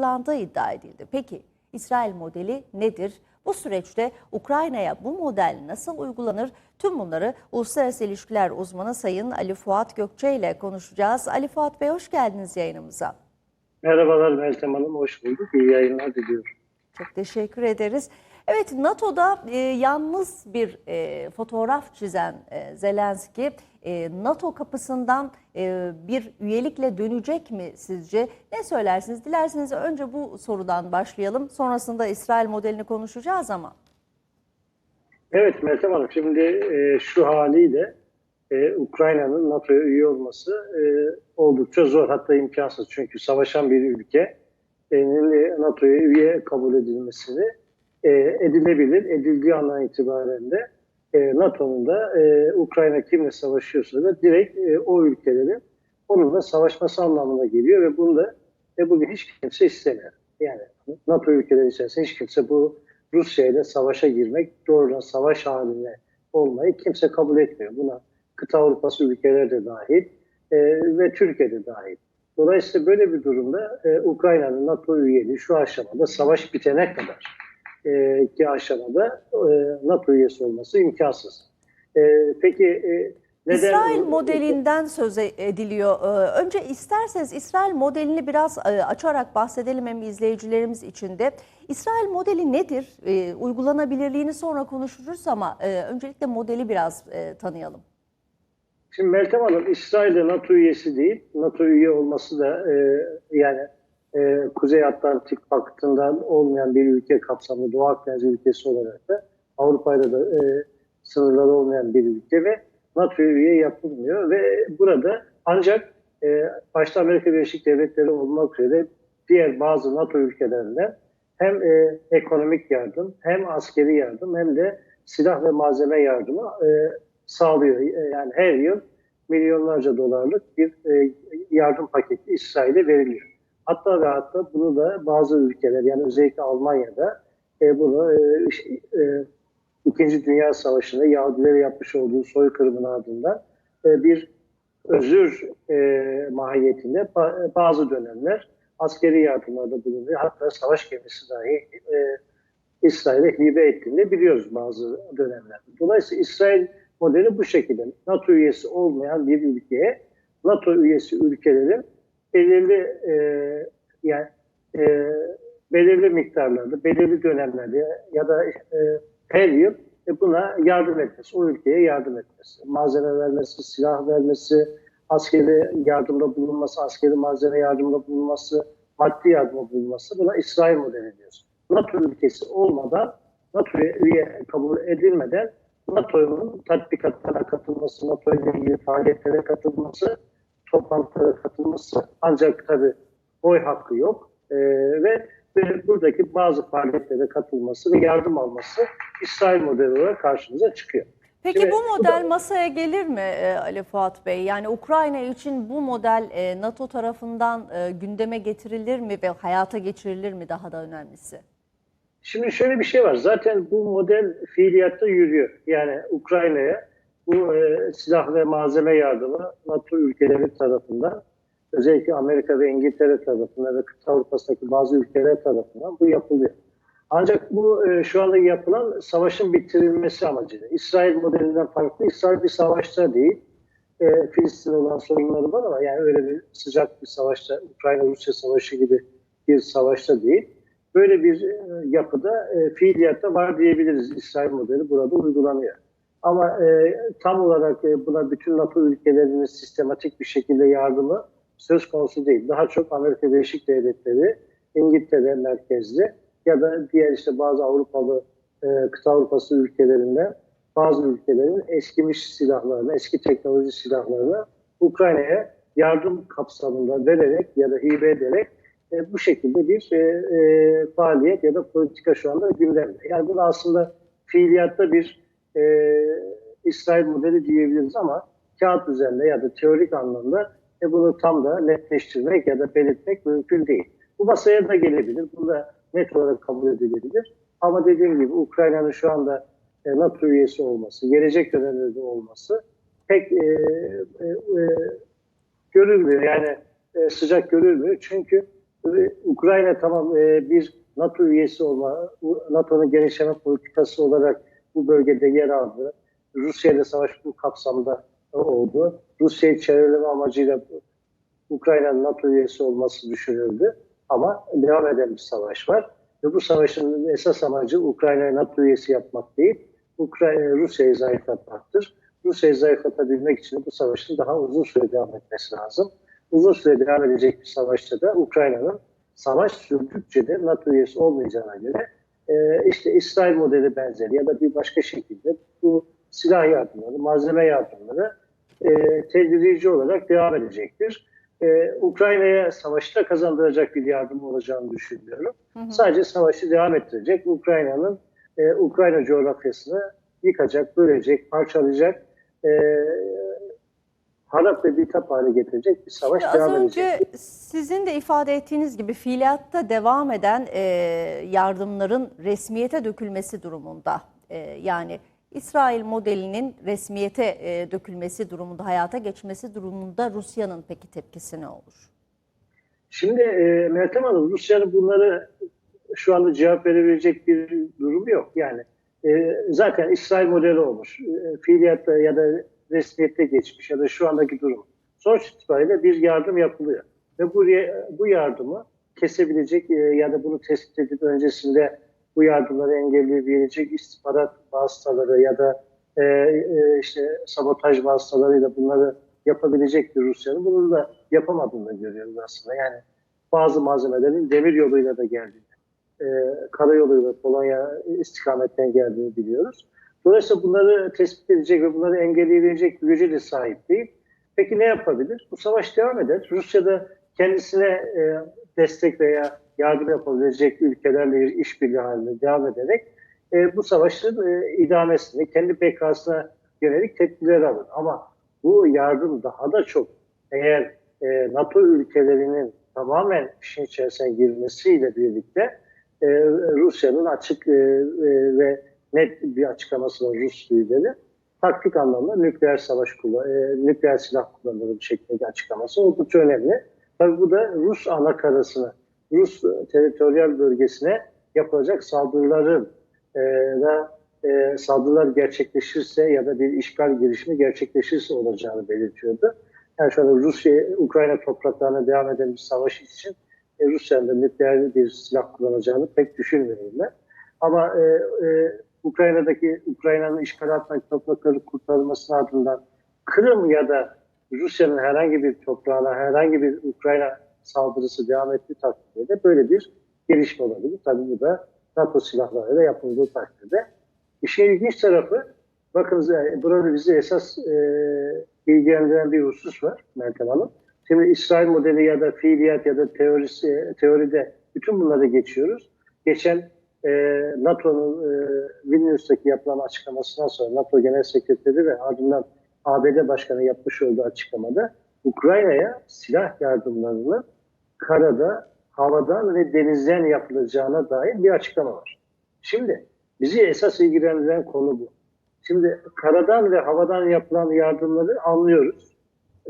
tasarlandığı iddia edildi. Peki İsrail modeli nedir? Bu süreçte Ukrayna'ya bu model nasıl uygulanır? Tüm bunları uluslararası ilişkiler uzmanı Sayın Ali Fuat Gökçe ile konuşacağız. Ali Fuat Bey hoş geldiniz yayınımıza. Merhabalar Meltem Hanım, hoş bulduk. İyi yayınlar diliyorum. Çok teşekkür ederiz. Evet NATO'da e, yalnız bir e, fotoğraf çizen e, Zelenski e, NATO kapısından e, bir üyelikle dönecek mi sizce? Ne söylersiniz? Dilerseniz önce bu sorudan başlayalım. Sonrasında İsrail modelini konuşacağız ama. Evet Meltem Hanım, şimdi e, şu haliyle e, Ukrayna'nın NATO'ya üye olması e, oldukça zor, hatta imkansız. Çünkü savaşan bir ülke e, NATO'ya üye kabul edilmesini e, edilebilir. Edildiği andan itibaren de e, NATO'nun da e, Ukrayna kimle savaşıyorsa da direkt e, o ülkelerin onunla savaşması anlamına geliyor ve bunu da e, bugün hiç kimse istemiyor. Yani NATO ülkeleri içerisinde hiç kimse bu Rusya ile savaşa girmek, doğrudan savaş haline olmayı kimse kabul etmiyor. Buna kıta Avrupası ülkeleri de dahil e, ve Türkiye de dahil. Dolayısıyla böyle bir durumda e, Ukrayna'nın NATO üyeliği şu aşamada savaş bitene kadar e, ki aşamada e, NATO üyesi olması imkansız. E, peki e, neden? İsrail modelinden söz ediliyor. Önce isterseniz İsrail modelini biraz açarak bahsedelim hem izleyicilerimiz için de. İsrail modeli nedir? Uygulanabilirliğini sonra konuşuruz ama öncelikle modeli biraz tanıyalım. Şimdi Meltem Hanım İsrail de NATO üyesi değil. NATO üye olması da yani e, Kuzey Atlantik Paktı'ndan olmayan bir ülke kapsamlı Doğu Akdeniz ülkesi olarak da Avrupa'yla da e, sınırları olmayan bir ülke ve NATO üye yapılmıyor ve burada ancak e, başta Amerika Birleşik Devletleri olmak üzere diğer bazı NATO ülkelerinden hem e, ekonomik yardım hem askeri yardım hem de silah ve malzeme yardımı e, sağlıyor. E, yani her yıl milyonlarca dolarlık bir e, yardım paketi İsrail'e veriliyor. Hatta ve hatta bunu da bazı ülkeler yani özellikle Almanya'da e, bunu e, e, İkinci Dünya Savaşı'nda Yahudilere yapmış olduğu soykırımın ardından e, bir özür e, mahiyetinde ba- bazı dönemler askeri yardımlarda bulunuyor. Hatta savaş gemisi dahi e, İsrail'e hibe ettiğini biliyoruz bazı dönemlerde. Dolayısıyla İsrail modeli bu şekilde. NATO üyesi olmayan bir ülkeye NATO üyesi ülkelerin belirli e, yani e, belirli miktarlarda, belirli dönemlerde ya da e, her yıl e, buna yardım etmesi, o ülkeye yardım etmesi, malzeme vermesi, silah vermesi, askeri yardımda bulunması, askeri malzeme yardımda bulunması, maddi yardımda bulunması buna İsrail modeli diyoruz. NATO ülkesi olmadan, NATO'ya üye kabul edilmeden NATO'nun tatbikatlara katılması, NATO ile ilgili faaliyetlere katılması, toplantılara katılması ancak tabii oy hakkı yok ee, ve, ve buradaki bazı faaliyetlere katılması ve yardım alması İsrail modeli olarak karşımıza çıkıyor. Peki Şimdi- bu model masaya gelir mi e, Ali Fuat Bey? Yani Ukrayna için bu model e, NATO tarafından e, gündeme getirilir mi ve hayata geçirilir mi daha da önemlisi? Şimdi şöyle bir şey var. Zaten bu model fiiliyatta yürüyor. Yani Ukrayna'ya bu e, silah ve malzeme yardımı NATO ülkeleri tarafından özellikle Amerika ve İngiltere tarafından ve kıta Avrupa'daki bazı ülkeler tarafından bu yapılıyor. Ancak bu e, şu anda yapılan savaşın bitirilmesi amacıyla. İsrail modelinden farklı. İsrail bir savaşta değil. E, Filistin olan sorunları var ama yani öyle bir sıcak bir savaşta, Ukrayna-Rusya savaşı gibi bir savaşta değil. Böyle bir e, yapıda e, fiiliyatta var diyebiliriz. İsrail modeli burada uygulanıyor. Ama e, tam olarak e, buna bütün NATO ülkelerinin sistematik bir şekilde yardımı söz konusu değil. Daha çok Amerika Birleşik Devletleri, İngiltere merkezli ya da diğer işte bazı Avrupalı e, kıta Avrupası ülkelerinde bazı ülkelerin eskimiş silahlarını, eski teknoloji silahlarını Ukrayna'ya yardım kapsamında vererek ya da hibe ederek e, bu şekilde bir e, e, faaliyet ya da politika şu anda gündemde. Yani bu da aslında fiiliyatta bir e, İsrail modeli diyebiliriz ama kağıt üzerinde ya da teorik anlamda e, bunu tam da netleştirmek ya da belirtmek mümkün değil. Bu masaya da gelebilir. Bu da net olarak kabul edilebilir. Ama dediğim gibi Ukrayna'nın şu anda e, NATO üyesi olması, gelecek dönemde olması pek e, e, e, görülmüyor. Yani e, sıcak görülmüyor. Çünkü e, Ukrayna tamam e, bir NATO üyesi olma, NATO'nun genişleme politikası olarak bu bölgede yer aldı. Rusya ile savaş bu kapsamda oldu. Rusya'yı çevreleme amacıyla Ukrayna'nın NATO üyesi olması düşünüldü. Ama devam eden bir savaş var. Ve bu savaşın esas amacı Ukrayna'yı NATO üyesi yapmak değil, Ukrayna Rusya'yı zayıflatmaktır. Rusya'yı zayıflatabilmek için bu savaşın daha uzun süre devam etmesi lazım. Uzun süre devam edecek bir savaşta da Ukrayna'nın savaş sürdükçe de NATO üyesi olmayacağına göre e, işte İsrail modeli benzeri ya da bir başka şekilde bu silah yardımları, malzeme yardımları e, tedirici olarak devam edecektir. E, Ukrayna'ya savaşta kazandıracak bir yardım olacağını düşünüyorum. Hı hı. Sadece savaşı devam ettirecek. Ukrayna'nın e, Ukrayna coğrafyasını yıkacak, bölecek, parçalayacak, e, harap ve bitap hale getirecek bir savaş Az devam önce edecek. sizin de ifade ettiğiniz gibi fiiliyatta devam eden e, yardımların resmiyete dökülmesi durumunda e, yani İsrail modelinin resmiyete e, dökülmesi durumunda, hayata geçmesi durumunda Rusya'nın peki tepkisi ne olur? Şimdi e, Meltem Hanım, Rusya'nın bunları şu anda cevap verebilecek bir durumu yok. Yani e, zaten İsrail modeli olmuş. E, fiiliyatta ya da resmiyette geçmiş ya da şu andaki durum. Sonuç itibariyle bir yardım yapılıyor. Ve bu, bu yardımı kesebilecek e, ya da bunu tespit edip öncesinde bu yardımları engelleyebilecek istihbarat vasıtaları ya da e, e, işte sabotaj vasıtalarıyla bunları yapabilecek bir Rusya'nın bunu da yapamadığını görüyoruz aslında. Yani bazı malzemelerin demir yoluyla da geldiğini, e, karayoluyla Polonya istikametten geldiğini biliyoruz. Dolayısıyla bunları tespit edecek ve bunları engelleyebilecek güce de sahip değil. Peki ne yapabilir? Bu savaş devam eder. Rusya da kendisine e, destek veya yardım yapabilecek ülkelerle işbirliği halinde devam ederek e, bu savaşın e, idamesini, kendi bekasına yönelik tedbirler alır. Ama bu yardım daha da çok eğer e, NATO ülkelerinin tamamen işin içerisine girmesiyle birlikte e, Rusya'nın açık e, e, ve net bir açıklaması var Rus lideri. Taktik anlamda nükleer savaş kullan, e, nükleer silah kullanılır şeklinde açıklaması oldukça önemli. Tabii bu da Rus ana karasını, Rus teritoryal bölgesine yapılacak saldırıların e, da e, saldırılar gerçekleşirse ya da bir işgal girişimi gerçekleşirse olacağını belirtiyordu. Yani şu anda Rusya, Ukrayna topraklarına devam eden bir savaş için e, Rusya'nın da nükleer bir silah kullanacağını pek düşünmüyorum ben. Ama e, e, Ukrayna'daki Ukrayna'nın işgal altındaki toprakları kurtarılması ardından Kırım ya da Rusya'nın herhangi bir toprağına herhangi bir Ukrayna saldırısı devam ettiği takdirde böyle bir gelişme olabilir. Tabii bu da NATO silahlarıyla yapıldığı takdirde. İşin ilginç tarafı bakınız yani burada bizi esas e, ilgilendiren bir husus var Meltem Hanım. Şimdi İsrail modeli ya da fiiliyat ya da teorisi, teoride bütün bunları geçiyoruz. Geçen e, NATO'nun e, Vilnius'taki yapılan açıklamasından sonra NATO Genel Sekreteri ve ardından ABD Başkanı yapmış olduğu açıklamada Ukrayna'ya silah yardımlarını karada, havadan ve denizden yapılacağına dair bir açıklama var. Şimdi bizi esas ilgilendiren konu bu. Şimdi karadan ve havadan yapılan yardımları anlıyoruz.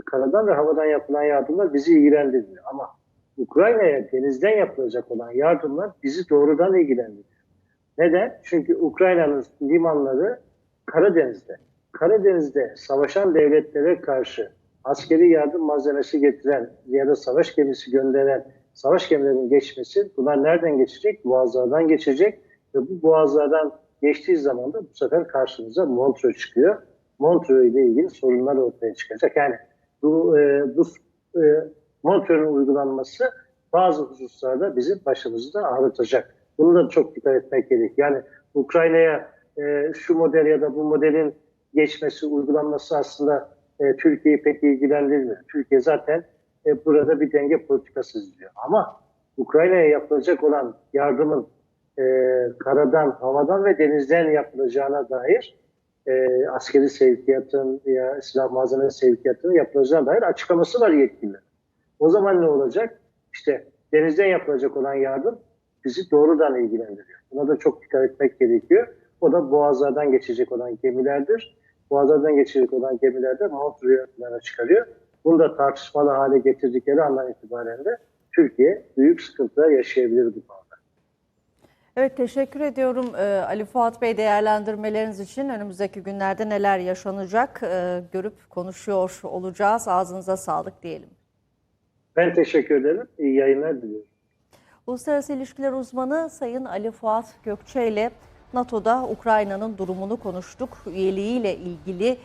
Karadan ve havadan yapılan yardımlar bizi ilgilendirmiyor. Ama Ukrayna'ya denizden yapılacak olan yardımlar bizi doğrudan ilgilendiriyor. Neden? Çünkü Ukrayna'nın limanları Karadeniz'de. Karadeniz'de savaşan devletlere karşı askeri yardım malzemesi getiren ya da savaş gemisi gönderen savaş gemilerinin geçmesi bunlar nereden geçecek? Boğazlardan geçecek ve bu boğazlardan geçtiği zaman da bu sefer karşımıza Montreux çıkıyor. Montreux ile ilgili sorunlar ortaya çıkacak. Yani bu, e, bu e, Montreux'un uygulanması bazı hususlarda bizim başımızı da ağrıtacak. Bunu da çok dikkat etmek gerek. Yani Ukrayna'ya e, şu model ya da bu modelin geçmesi, uygulanması aslında e, Türkiye'yi pek ilgilendirmiyor. Türkiye zaten e, burada bir denge politikası izliyor. Ama Ukrayna'ya yapılacak olan yardımın e, karadan, havadan ve denizden yapılacağına dair e, askeri sevkiyatın ya silah malzeme sevkiyatının yapılacağına dair açıklaması var yetkililer. O zaman ne olacak? İşte denizden yapılacak olan yardım bizi doğrudan ilgilendiriyor. Buna da çok dikkat etmek gerekiyor. O da boğazlardan geçecek olan gemilerdir. Boğazlardan geçecek olan gemilerde Montreux'lara çıkarıyor. Bunu da tartışmalı hale getirdikleri andan itibaren de Türkiye büyük sıkıntılar yaşayabilir bu konuda. Evet teşekkür ediyorum e, Ali Fuat Bey değerlendirmeleriniz için. Önümüzdeki günlerde neler yaşanacak e, görüp konuşuyor olacağız. Ağzınıza sağlık diyelim. Ben teşekkür ederim. İyi yayınlar diliyorum. Uluslararası İlişkiler Uzmanı Sayın Ali Fuat Gökçe ile NATO'da Ukrayna'nın durumunu konuştuk. Üyeliğiyle ilgili